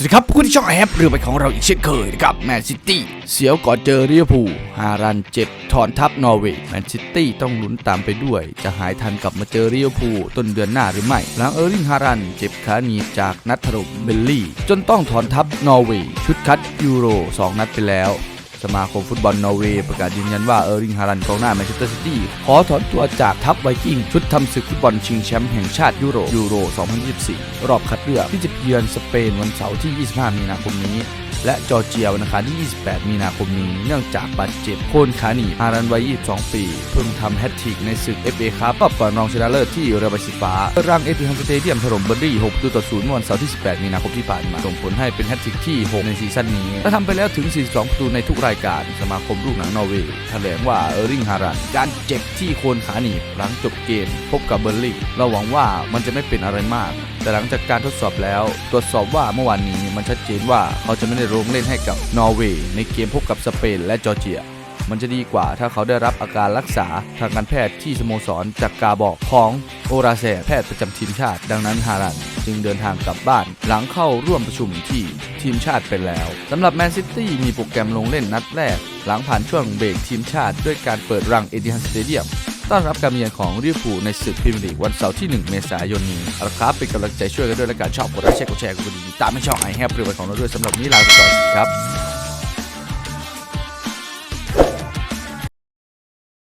สวัสดีครับผู้ที่ช่องแอปเรือไปของเราอีกเช่นเคยนะครับแมนซิตี้เสียวก่อนเจอเรียพูฮารันเจ็บถอนทัพนอร์เวย์แมนซิตี้ต้องลุ้นตามไปด้วย จะหายทันกลับมาเจอเรียพูต้นเดือนหน้าหรือไม่ หลังเออร์ลิงฮารันเจ็บขาหนีจากนัดถล่มเบลลี่ จนต้องถอนทัพนอร์เวย์ชุดคัดยูโร 2 นัดไปแล้ว สมาคมฟุตบอลนอร์เวย์ประกาศยืนยันว่าเออร์ลิงฮารันกองหน้าแมนเชสเตอร์ซิตี้ขอถอนตัวจากทัพไวกิ้ง ชุดทำศึกฟุตบอลชิงแชมป์แห่งชาติยุโรยูโร 2024 รอบคัดเลือกที่จะเยือนสเปนวันเสาร์ที่ 25 มีนาคมนี้ และจอร์เจียวันอังคารที่ 28 มีนาคมนี้ เนื่องจากบาดเจ็บโคนขาหนีบฮารันวัย 22 ปี เพิ่งทำแฮตทริกในศึก FA ครับรอบก่อนรองชนะเลิศที่เรือใบสีฟ้าร่างเอติฮัมสเตเดียมถล่มเบอร์รี่6ประตูต่อ0เมื่อวันเสาร์ที่ 18 มีนาคมที่ผ่านมาส่งผลให้เป็นแฮตทริกที่ 6 ในซีซั่นนี้และทำไปแล้วถึง 42 ประตูในทุกรายการสมาคมลูกหนังนอร์เวย์แถลงว่าเออร์ริงฮารันการเจ็บที่โคนขาหนีบหลังจบเกม พบกับเบอร์ลี่เราหวังว่ามันจะไม่เป็นอะไรมาก แต่หลังจากการทดสอบแล้ว ตรวจสอบว่าเมื่อวานนี้มันชัดเจนว่าเขาจะไม่ได้ลงเล่นให้กับนอร์เวย์ในเกมพบกับสเปนและจอร์เจีย มันจะดีกว่าถ้าเขาได้รับอาการรักษาทางการแพทย์ที่สโมสรจากกาบอกของโอราเซแพทย์ประจำทีมชาติ ดังนั้นฮารันจึงเดินทางกลับบ้านหลังเข้าร่วมประชุมที่ทีมชาติไปแล้วสำหรับแมนซิตี้มีโปรแกรมลงเล่นนัดแรก หลังผ่านช่วงเบรกทีมชาติด้วยการเปิดรังเอติฮันสเตเดียม ต้อนรับการมาเยือนของลิเวอร์พูลในศึกพรีเมียร์ลีกวันเสาร์ที่ 1 เมษายนนี้เอาละครับเป็นกำลังใจช่วยกันด้วยและการชอบกดไลค์แชร์กดแชร์กดกระดิ่งตามไม่ช่องไอแฮปเรือของเราด้วยสำหรับนี้ลาไปก่อนครับ